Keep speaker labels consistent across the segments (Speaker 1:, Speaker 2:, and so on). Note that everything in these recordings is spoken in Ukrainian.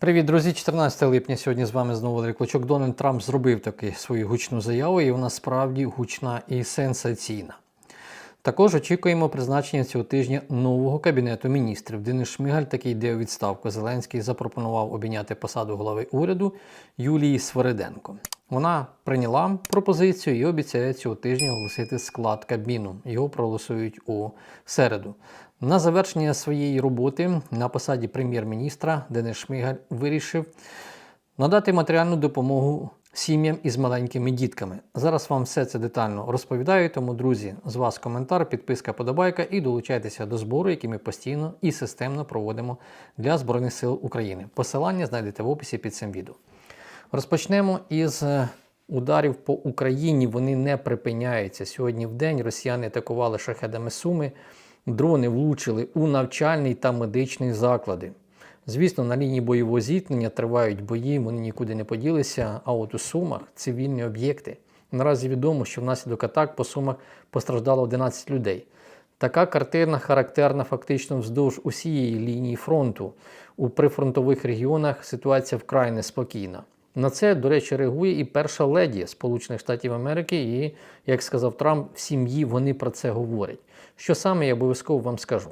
Speaker 1: Привіт, друзі! 14 липня. Сьогодні з вами знову Валерій Клочок. Дональд Трамп зробив таки свою гучну заяву, і вона справді гучна і сенсаційна. Також очікуємо призначення цього тижня нового кабінету міністрів. Денис Шмигаль таки йде у відставку. Зеленський запропонував обійняти посаду голови уряду Юлії Свириденко. Вона прийняла пропозицію і обіцяє цього тижня оголосити склад кабіну. Його проголосують у середу. На завершення своєї роботи на посаді прем'єр-міністра Денис Шмигаль вирішив надати матеріальну допомогу сім'ям із маленькими дітками. Зараз вам все це детально розповідаю, тому, друзі, з вас коментар, підписка, подобайка і долучайтеся до збору, який ми постійно і системно проводимо для Збройних сил України. Посилання знайдете в описі під цим відео. Розпочнемо із е, ударів по Україні. Вони не припиняються. Сьогодні в день росіяни атакували шахедами Суми. Дрони влучили у навчальний та медичний заклади. Звісно, на лінії бойового зіткнення тривають бої, вони нікуди не поділися. А от у Сумах цивільні об'єкти. Наразі відомо, що внаслідок атак по Сумах постраждало 11 людей. Така картина характерна фактично вздовж усієї лінії фронту. У прифронтових регіонах ситуація вкрай неспокійна. На це, до речі, реагує і перша леді Сполучених Штатів Америки, і, як сказав Трамп, в сім'ї вони про це говорять. Що саме я обов'язково вам скажу?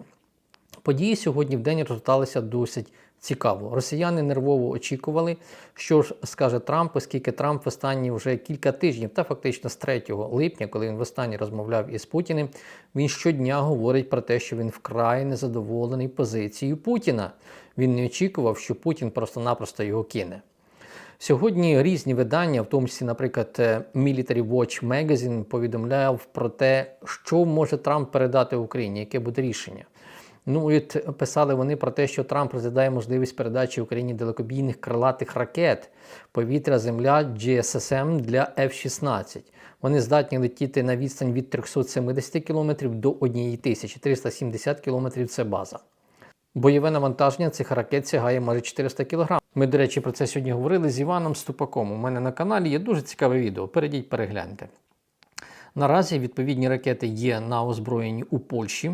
Speaker 1: Події сьогодні в день розгорталися досить цікаво. Росіяни нервово очікували, що ж скаже Трамп, оскільки Трамп в останні вже кілька тижнів, та фактично з 3 липня, коли він востаннє розмовляв із Путіним, він щодня говорить про те, що він вкрай незадоволений позицією Путіна. Він не очікував, що Путін просто-напросто його кине. Сьогодні різні видання, в тому числі, наприклад, е, Military Watch Magazine, повідомляв про те, що може Трамп передати Україні, яке буде рішення. Ну і писали вони про те, що Трамп розглядає можливість передачі Україні далекобійних крилатих ракет повітря, земля GSSM для F-16. Вони здатні летіти на відстань від 370 км до 1000, 370 км це база. Бойове навантаження цих ракет сягає майже 400 кг. Ми, до речі, про це сьогодні говорили з Іваном Ступаком. У мене на каналі є дуже цікаве відео. Перейдіть, перегляньте. Наразі відповідні ракети є на озброєнні у Польщі.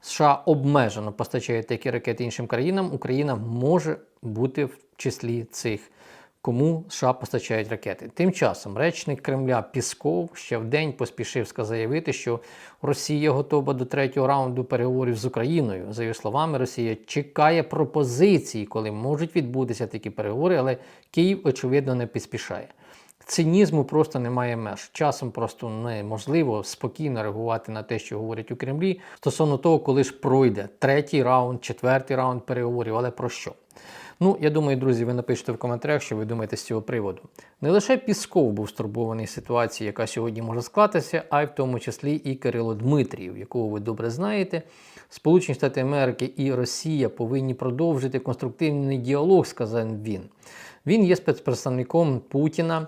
Speaker 1: США обмежено постачає такі ракети іншим країнам. Україна може бути в числі цих, кому США постачають ракети. Тим часом речник Кремля Пісков ще в день поспішив заявити, що Росія готова до третього раунду переговорів з Україною. За його словами, Росія чекає пропозиції, коли можуть відбутися такі переговори, але Київ, очевидно, не поспішає. Цинізму просто немає меж. Часом просто неможливо спокійно реагувати на те, що говорять у Кремлі, стосовно того, коли ж пройде третій раунд, четвертий раунд переговорів, але про що? Ну, я думаю, друзі, ви напишете в коментарях, що ви думаєте з цього приводу. Не лише Пісков був стурбований ситуацією, яка сьогодні може склатися, а й в тому числі і Кирило Дмитрієв, якого ви добре знаєте. Сполучені Штати Америки і Росія повинні продовжити конструктивний діалог, сказав він. Він є спецпредставником Путіна,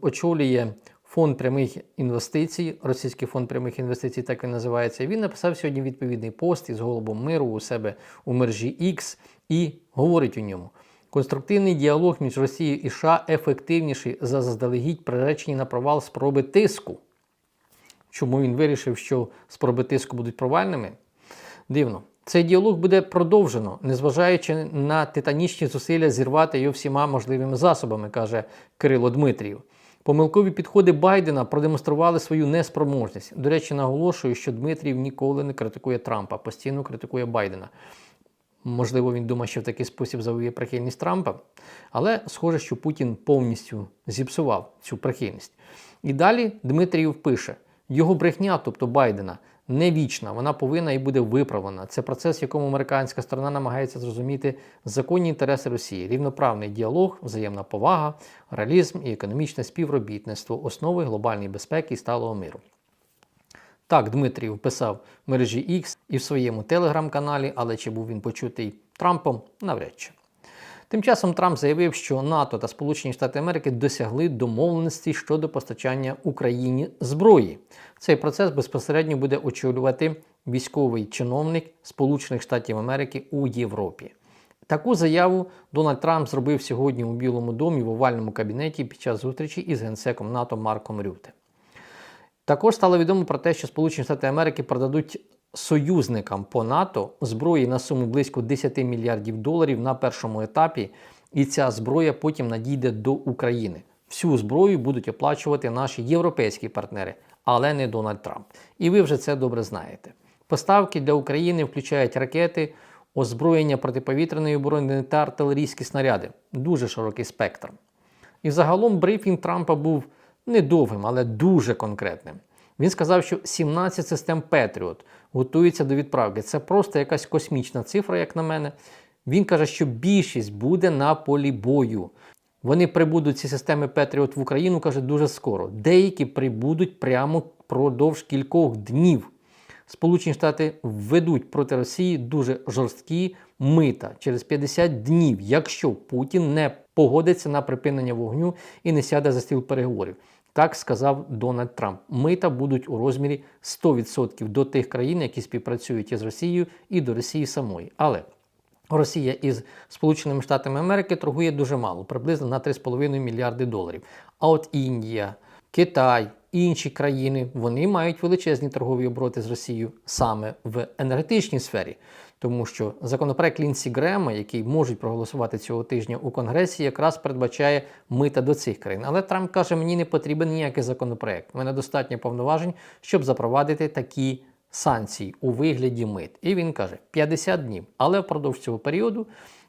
Speaker 1: очолює фонд прямих інвестицій, російський фонд прямих інвестицій, так він називається. Він написав сьогодні відповідний пост із голубом миру у себе у мережі X і говорить у ньому. Конструктивний діалог між Росією і США ефективніший за заздалегідь приречені на провал спроби тиску. Чому він вирішив, що спроби тиску будуть провальними? Дивно. Цей діалог буде продовжено, незважаючи на титанічні зусилля зірвати його всіма можливими засобами, каже Кирило Дмитрів. Помилкові підходи Байдена продемонстрували свою неспроможність. До речі, наголошую, що Дмитрів ніколи не критикує Трампа, постійно критикує Байдена. Можливо, він думає, що в такий спосіб завоює прихильність Трампа, але схоже, що Путін повністю зіпсував цю прихильність. І далі Дмитрієв пише: його брехня, тобто Байдена, не вічна, вона повинна і буде виправлена. Це процес, в якому американська сторона намагається зрозуміти законні інтереси Росії, рівноправний діалог, взаємна повага, реалізм і економічне співробітництво, основи глобальної безпеки і сталого миру. Так, Дмитрів писав мережі X і в своєму телеграм-каналі, але чи був він почутий Трампом, навряд чи. Тим часом Трамп заявив, що НАТО та Сполучені Штати Америки досягли домовленості щодо постачання Україні зброї. Цей процес безпосередньо буде очолювати військовий чиновник Сполучених Штатів Америки у Європі. Таку заяву Дональд Трамп зробив сьогодні у Білому домі в овальному кабінеті під час зустрічі із генсеком НАТО Марком Рюте. Також стало відомо про те, що Сполучені Штати Америки продадуть союзникам по НАТО зброї на суму близько 10 мільярдів доларів на першому етапі і ця зброя потім надійде до України. Всю зброю будуть оплачувати наші європейські партнери, але не Дональд Трамп. І ви вже це добре знаєте. Поставки для України включають ракети, озброєння протиповітряної оборони та артилерійські снаряди. Дуже широкий спектр. І загалом брифінг Трампа був не довгим, але дуже конкретним. Він сказав, що 17 систем Петріот готуються до відправки. Це просто якась космічна цифра, як на мене. Він каже, що більшість буде на полі бою. Вони прибудуть ці системи Петріот в Україну, каже, дуже скоро. Деякі прибудуть прямо впродовж кількох днів. Сполучені Штати введуть проти Росії дуже жорсткі мита через 50 днів, якщо Путін не погодиться на припинення вогню і не сяде за стіл переговорів. Так сказав Дональд Трамп. Мита будуть у розмірі 100% до тих країн, які співпрацюють із Росією, і до Росії самої. Але Росія із Сполученими Штатами Америки торгує дуже мало, приблизно на 3,5 мільярди доларів. А от Індія, Китай, інші країни вони мають величезні торгові обороти з Росією саме в енергетичній сфері. Тому що законопроект Лінсі Грема, який можуть проголосувати цього тижня у Конгресі, якраз передбачає мита до цих країн. Але Трамп каже, мені не потрібен ніякий законопроект. У мене достатньо повноважень, щоб запровадити такі санкцій у вигляді мит. І він каже 50 днів. Але впродовж цього періоду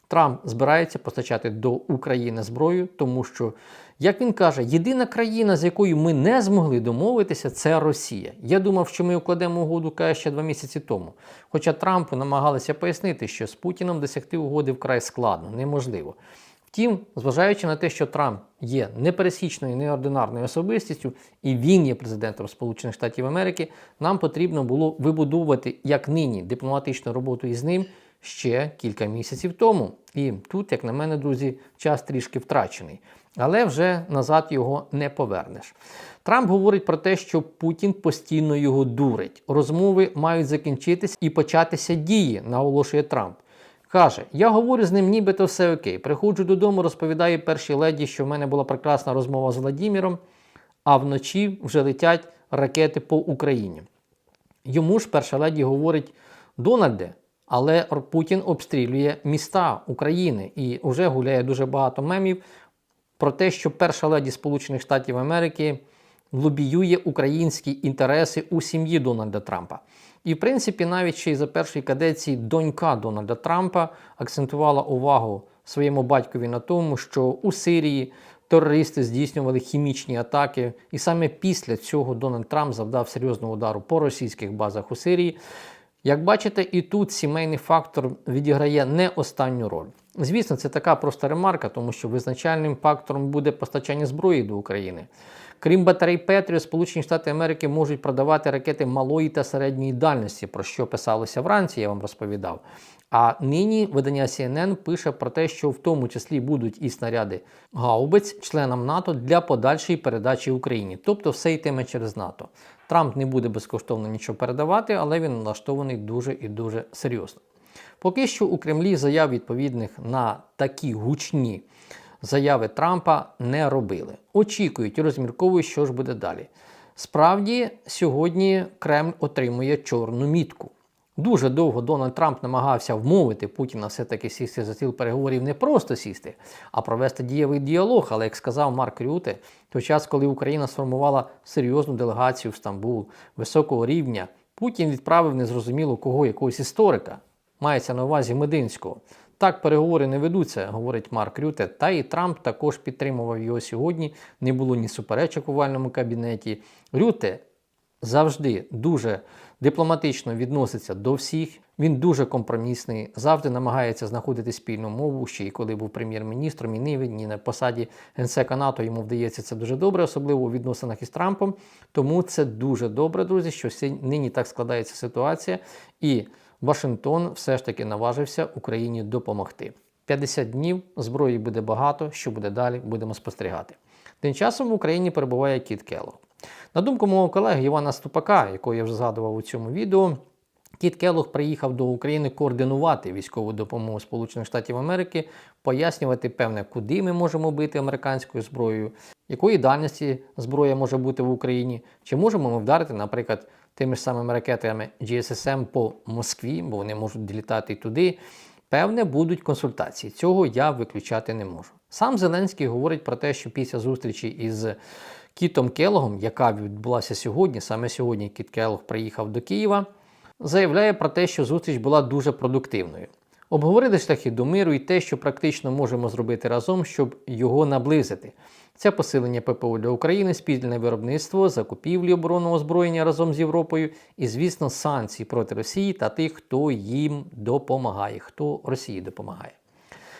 Speaker 1: Трамп збирається постачати до України зброю, тому що, як він каже, єдина країна, з якою ми не змогли домовитися, це Росія. Я думав, що ми укладемо угоду каже, ще два місяці тому. Хоча Трампу намагалися пояснити, що з Путіном досягти угоди вкрай складно, неможливо. Втім, зважаючи на те, що Трамп є непересічною, неординарною особистістю, і він є президентом Сполучених Штатів Америки, нам потрібно було вибудовувати як нині дипломатичну роботу із ним ще кілька місяців тому. І тут, як на мене, друзі, час трішки втрачений. Але вже назад його не повернеш. Трамп говорить про те, що Путін постійно його дурить. Розмови мають закінчитись і початися дії, наголошує Трамп. Каже, я говорю з ним, нібито все окей. Приходжу додому, розповідаю першій леді, що в мене була прекрасна розмова з Владіміром, а вночі вже летять ракети по Україні. Йому ж перша леді говорить: Дональде, але Путін обстрілює міста України і вже гуляє дуже багато мемів про те, що перша леді Сполучених Штатів Америки лобіює українські інтереси у сім'ї Дональда Трампа. І, в принципі, навіть ще й за першої кадеції донька Дональда Трампа акцентувала увагу своєму батькові на тому, що у Сирії терористи здійснювали хімічні атаки, і саме після цього Дональд Трамп завдав серйозного удару по російських базах у Сирії. Як бачите, і тут сімейний фактор відіграє не останню роль. Звісно, це така проста ремарка, тому що визначальним фактором буде постачання зброї до України. Крім батарей Петріо, Сполучені Штати Америки можуть продавати ракети малої та середньої дальності, про що писалося вранці, я вам розповідав. А нині видання CNN пише про те, що в тому числі будуть і снаряди гаубиць членам НАТО для подальшої передачі Україні. Тобто все йтиме через НАТО. Трамп не буде безкоштовно нічого передавати, але він налаштований дуже і дуже серйозно. Поки що у Кремлі заяв відповідних на такі гучні заяви Трампа не робили. Очікують і розмірковують, що ж буде далі. Справді, сьогодні Кремль отримує чорну мітку. Дуже довго Дональд Трамп намагався вмовити Путіна все-таки сісти за стіл переговорів не просто сісти, а провести дієвий діалог. Але як сказав Марк Рюте, той час, коли Україна сформувала серйозну делегацію в Стамбул високого рівня, Путін відправив незрозуміло кого якогось історика. Мається на увазі Мединського. Так переговори не ведуться, говорить Марк Рюте. Та і Трамп також підтримував його сьогодні. Не було ні суперечок у вальному кабінеті. Рюте завжди дуже дипломатично відноситься до всіх. Він дуже компромісний, завжди намагається знаходити спільну мову. Ще й коли був прем'єр-міністром, і нині ні на посаді генсека НАТО йому вдається це дуже добре, особливо у відносинах із Трампом. Тому це дуже добре, друзі, що нині так складається ситуація. І Вашингтон все ж таки наважився Україні допомогти. 50 днів зброї буде багато. Що буде далі, будемо спостерігати. Тим часом в Україні перебуває Кіт Келлог. На думку мого колеги Івана Ступака, якого я вже згадував у цьому відео, Кіт Келлог приїхав до України координувати військову допомогу Сполучених Штатів Америки, пояснювати певне, куди ми можемо бити американською зброєю, якої дальності зброя може бути в Україні, чи можемо ми вдарити, наприклад, тими ж самими ракетами GSSM по Москві, бо вони можуть долітати і туди. Певне, будуть консультації. Цього я виключати не можу. Сам Зеленський говорить про те, що після зустрічі із Кітом Келогом, яка відбулася сьогодні, саме сьогодні Кіт Келог приїхав до Києва, заявляє про те, що зустріч була дуже продуктивною. Обговорили шляхи до миру і те, що практично можемо зробити разом, щоб його наблизити. Це посилення ППО для України, спільне виробництво, закупівлі оборонного озброєння разом з Європою і, звісно, санкції проти Росії та тих, хто їм допомагає, хто Росії допомагає.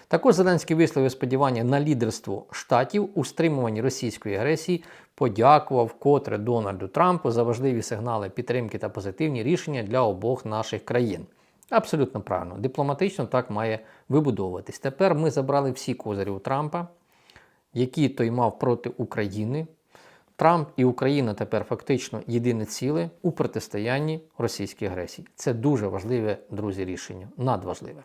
Speaker 1: Також Зеленський висловив сподівання на лідерство штатів у стримуванні російської агресії, подякував котре Дональду Трампу за важливі сигнали підтримки та позитивні рішення для обох наших країн. Абсолютно правильно, дипломатично так має вибудовуватись. Тепер ми забрали всі козирі у Трампа, які той мав проти України. Трамп і Україна тепер фактично єдине ціле у протистоянні російській агресії. Це дуже важливе, друзі, рішення, надважливе.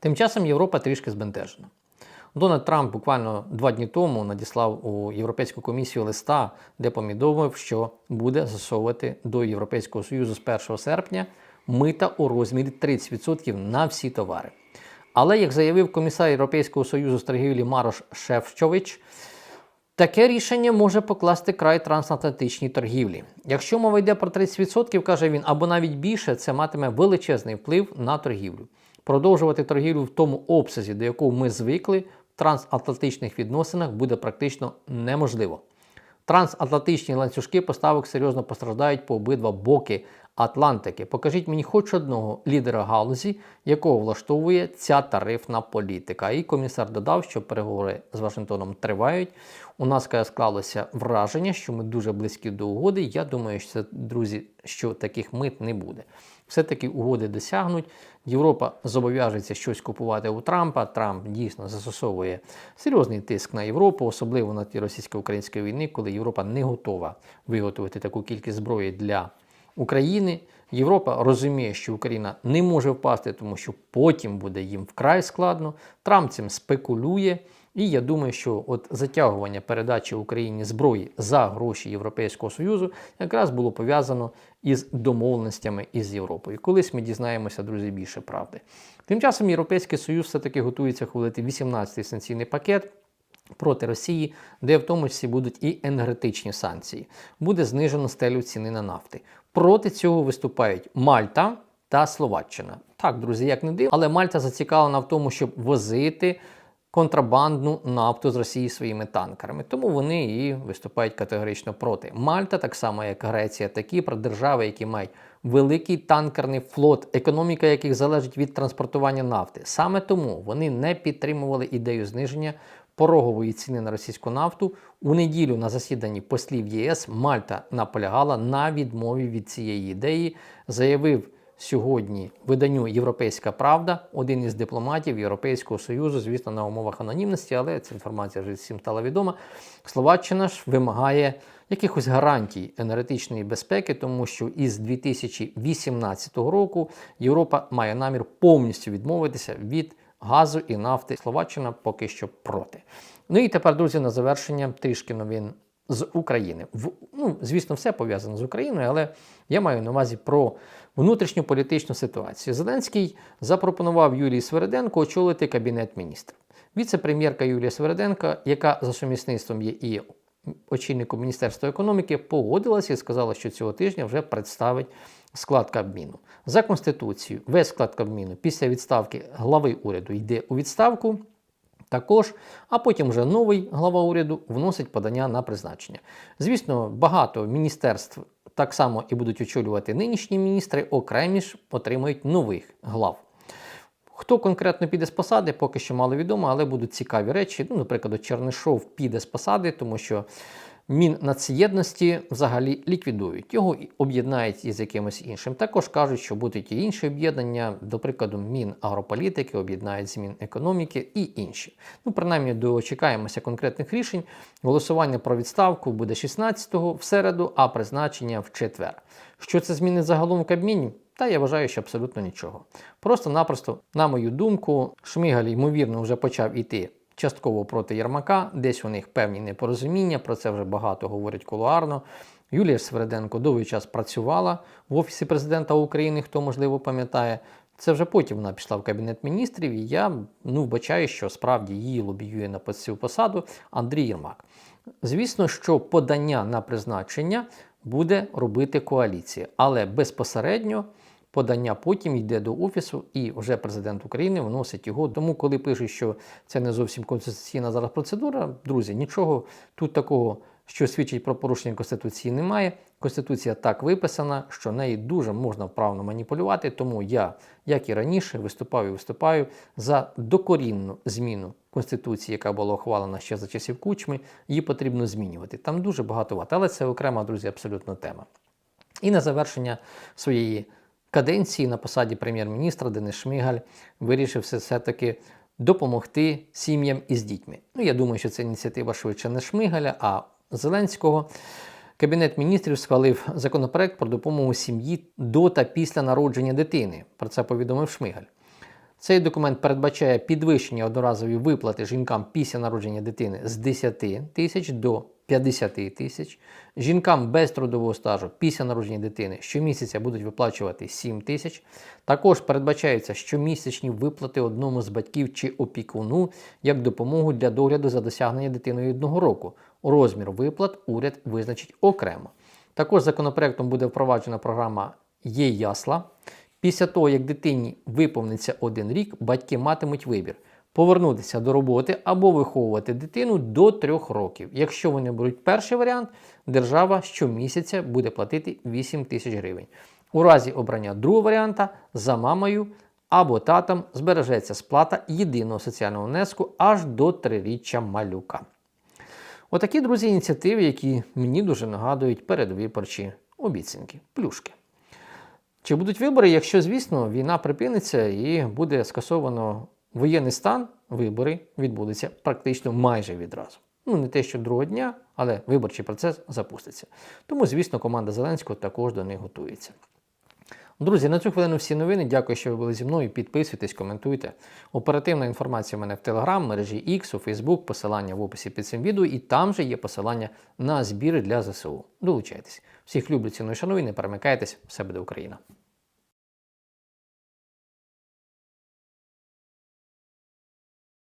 Speaker 1: Тим часом Європа трішки збентежена. Дональд Трамп буквально два дні тому надіслав у Європейську комісію листа, де повідомив, що буде засовувати до Європейського Союзу з 1 серпня мита у розмірі 30% на всі товари. Але, як заявив комісар Європейського Союзу з торгівлі Марош Шефчович, Таке рішення може покласти край трансатлантичній торгівлі. Якщо мова йде про 30%, каже він, або навіть більше, це матиме величезний вплив на торгівлю. Продовжувати торгівлю в тому обсязі, до якого ми звикли, в трансатлантичних відносинах буде практично неможливо. Трансатлантичні ланцюжки поставок серйозно постраждають по обидва боки Атлантики. Покажіть мені хоч одного лідера галузі, якого влаштовує ця тарифна політика. І комісар додав, що переговори з Вашингтоном тривають. У нас склалося враження, що ми дуже близькі до угоди. Я думаю, що це, друзі, що таких мит не буде. Все-таки угоди досягнуть. Європа зобов'яжеться щось купувати у Трампа. Трамп дійсно застосовує серйозний тиск на Європу, особливо на ті російсько-української війни, коли Європа не готова виготовити таку кількість зброї для України. Європа розуміє, що Україна не може впасти, тому що потім буде їм вкрай складно. Трамп цим спекулює. І я думаю, що от затягування передачі Україні зброї за гроші Європейського Союзу якраз було пов'язано із домовленостями із Європою. Колись ми дізнаємося, друзі, більше правди. Тим часом Європейський Союз все-таки готується хвалити 18-й санкційний пакет. Проти Росії, де в тому числі будуть і енергетичні санкції, буде знижено стелю ціни на нафти. Проти цього виступають Мальта та Словаччина. Так, друзі, як не дивно, але Мальта зацікавлена в тому, щоб возити контрабандну нафту з Росії своїми танкерами. Тому вони і виступають категорично проти. Мальта, так само як Греція, такі про держави, які мають великий танкерний флот, економіка яких залежить від транспортування нафти. Саме тому вони не підтримували ідею зниження. Порогової ціни на російську нафту у неділю на засіданні послів ЄС Мальта наполягала на відмові від цієї ідеї, заявив сьогодні виданню Європейська Правда, один із дипломатів Європейського Союзу, звісно, на умовах анонімності, але ця інформація вже всім стала відома. Словаччина ж вимагає якихось гарантій енергетичної безпеки, тому що із 2018 року Європа має намір повністю відмовитися від газу і нафти. Словаччина поки що проти. Ну і тепер, друзі, на завершення трішки новин з України. В, ну, звісно, все пов'язано з Україною, але я маю на увазі про внутрішню політичну ситуацію. Зеленський запропонував Юлії Свериденко очолити кабінет міністрів. Віце-прем'єрка Юлія Свериденко, яка за сумісництвом є і очільником Міністерства економіки, погодилася і сказала, що цього тижня вже представить склад Кабміну. За Конституцією, весь склад Кабміну після відставки глави уряду йде у відставку. Також, а потім вже новий глава уряду вносить подання на призначення. Звісно, багато міністерств так само і будуть очолювати нинішні міністри, окремі ж отримують нових глав. Хто конкретно піде з посади, поки що мало відомо, але будуть цікаві речі. Ну, наприклад, Чернишов піде з посади, тому що Міннацєдності взагалі ліквідують. Його об'єднають із якимось іншим. Також кажуть, що будуть і інші об'єднання, до прикладу, Мінагрополітики, об'єднають з Мінекономіки і інші. Ну, принаймні, дочекаємося конкретних рішень. Голосування про відставку буде 16-го в середу, а призначення в четвер. Що це змінить загалом в Кабміні? Та я вважаю, що абсолютно нічого. Просто-напросто, на мою думку, Шмигаль, ймовірно, вже почав іти частково проти Єрмака, десь у них певні непорозуміння, про це вже багато говорять кулуарно. Юлія Свереденко довгий час працювала в Офісі президента України, хто можливо пам'ятає. Це вже потім вона пішла в кабінет міністрів, і я ну, вбачаю, що справді її лобіює на цю посаду Андрій Єрмак. Звісно, що подання на призначення буде робити коаліція, але безпосередньо подання потім йде до офісу, і вже президент України вносить його. Тому, коли пишуть, що це не зовсім конституційна зараз процедура, друзі, нічого тут такого, що свідчить про порушення конституції, немає. Конституція так виписана, що неї дуже можна вправно маніпулювати. Тому я, як і раніше, виступав і виступаю за докорінну зміну конституції, яка була ухвалена ще за часів кучми. Її потрібно змінювати. Там дуже багато ват, але це окрема, друзі, абсолютно тема. І на завершення своєї каденції на посаді прем'єр-міністра Денис Шмигаль вирішив все- все-таки допомогти сім'ям із дітьми. Ну, я думаю, що це ініціатива швидше не Шмигаля, а Зеленського. Кабінет міністрів схвалив законопроект про допомогу сім'ї до та після народження дитини. Про це повідомив Шмигаль. Цей документ передбачає підвищення одноразової виплати жінкам після народження дитини з 10 тисяч до 50 тисяч. Жінкам без трудового стажу після народження дитини щомісяця будуть виплачувати 7 тисяч. Також передбачаються щомісячні виплати одному з батьків чи опікуну як допомогу для догляду за досягнення дитиною одного року. Розмір виплат уряд визначить окремо. Також законопроектом буде впроваджена програма Є ясла. Після того, як дитині виповниться один рік, батьки матимуть вибір повернутися до роботи або виховувати дитину до трьох років. Якщо вони беруть перший варіант, держава щомісяця буде платити 8 тисяч гривень. У разі обрання другого варіанта за мамою або татом збережеться сплата єдиного соціального внеску аж до триріччя малюка. Отакі, друзі, ініціативи, які мені дуже нагадують передвиборчі обіцянки, плюшки. Чи будуть вибори, якщо, звісно, війна припиниться і буде скасовано воєнний стан, вибори відбудуться практично майже відразу. Ну, не те, що другого дня, але виборчий процес запуститься. Тому, звісно, команда Зеленського також до них готується. Друзі, на цю хвилину всі новини. Дякую, що ви були зі мною. Підписуйтесь, коментуйте. Оперативна інформація у мене в Telegram, мережі X, у Facebook, посилання в описі під цим відео, і там же є посилання на збіри для ЗСУ. Долучайтесь. Всіх люблю, ціную, шаную, не перемикайтесь, все буде Україна.